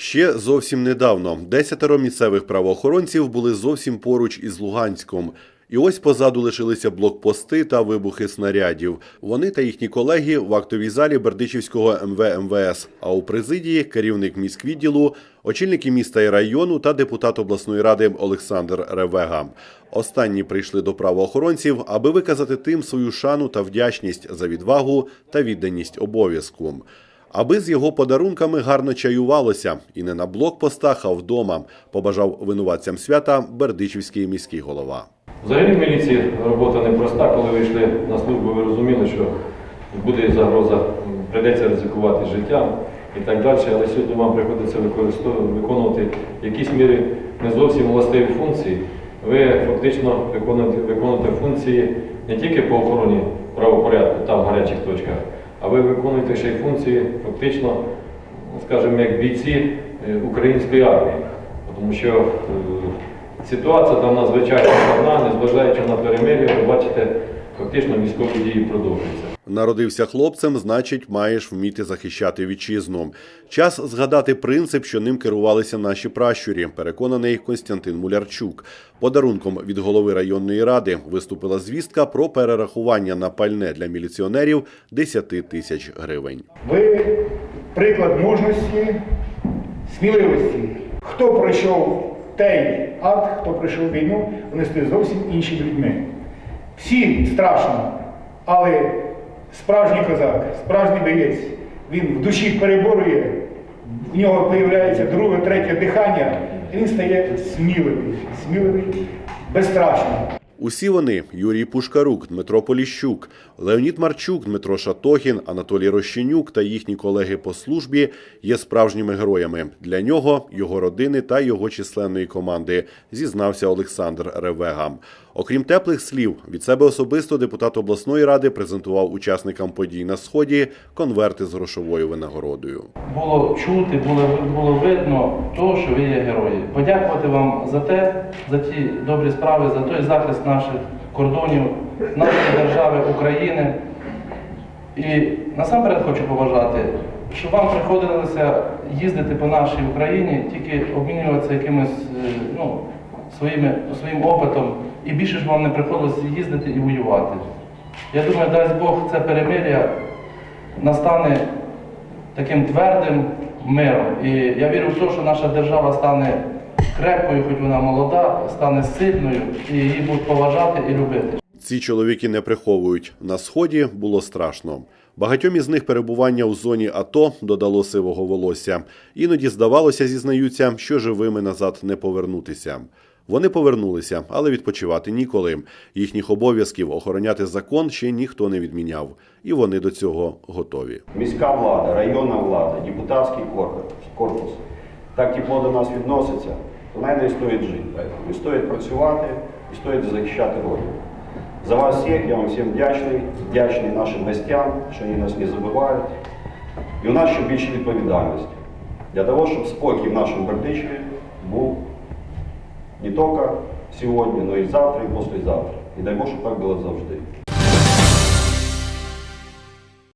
Ще зовсім недавно десятеро місцевих правоохоронців були зовсім поруч із Луганськом. І ось позаду лишилися блокпости та вибухи снарядів. Вони та їхні колеги в актовій залі Бердичівського МВ МВС. А у президії керівник міськвідділу, очільники міста і району та депутат обласної ради Олександр Ревега. Останні прийшли до правоохоронців, аби виказати тим свою шану та вдячність за відвагу та відданість обов'язку. Аби з його подарунками гарно чаювалося, і не на блокпостах, а вдома, побажав винуватцям свята Бердичівський міський голова. Взагалі в міліції робота непроста. Коли ви йшли на службу, ви розуміли, що буде загроза, прийдеться ризикувати життям і так далі. Але сьогодні вам приходиться виконувати в якійсь мірі не зовсім властиві функції. Ви фактично виконуєте, виконуєте функції не тільки по охороні правопорядку там в гарячих точках, а ви виконуєте ще й функції фактично, скажімо, як бійці е, української армії. Тому що е, Ситуація там надзвичайно складна, незважаючи на перемир'я, ви бачите, фактично військові дії продовжуються. Народився хлопцем, значить, маєш вміти захищати вітчизну. Час згадати принцип, що ним керувалися наші пращурі, переконаний Костянтин Мулярчук. Подарунком від голови районної ради виступила звістка про перерахування на пальне для міліціонерів 10 тисяч гривень. Ви приклад мужності, сміливості. Хто пройшов той ад, хто пройшов війну, вони стають зовсім іншими людьми. Всім страшно, але справжній козак, справжній боєць, він в душі переборює, в нього з'являється друге, третє дихання, і він стає сміливий, сміливий, безстрашний. Усі вони Юрій Пушкарук, Дмитро Поліщук, Леонід Марчук, Дмитро Шатохін, Анатолій Рощенюк та їхні колеги по службі є справжніми героями для нього, його родини та його численної команди, зізнався Олександр Ревега. Окрім теплих слів, від себе особисто депутат обласної ради презентував учасникам подій на сході конверти з грошовою винагородою. було чути, було, було видно то, що ви є герої. Подякувати вам за те, за ті добрі справи, за той захист наших кордонів, нашої держави України. І насамперед хочу побажати, щоб вам приходилося їздити по нашій Україні, тільки обмінюватися якимось е, ну, своїми, своїм опитом, і більше ж вам не приходилося їздити і воювати. Я думаю, дасть Бог це перемир'я настане таким твердим миром. І я вірю в те, що наша держава стане крепкою, хоч вона молода, стане сильною, і її будуть поважати і любити. Ці чоловіки не приховують. На сході було страшно. Багатьом із них перебування у зоні АТО додало сивого волосся. Іноді здавалося, зізнаються, що живими назад не повернутися. Вони повернулися, але відпочивати ніколи. Їхніх обов'язків охороняти закон ще ніхто не відміняв, і вони до цього готові. міська влада, районна влада, депутатський корпус, корпус так тепло до нас відноситься, то навіть не стоїть жити. Не стоїть працювати і стоїть захищати родину. За вас всіх я вам всім вдячний, вдячний нашим гостям, що вони нас не забувають. І у нас ще більше відповідальності для того, щоб спокій в нашому Бердичеві був не тільки сьогодні, але і завтра, і післязавтра. І дай Бог, щоб так було завжди.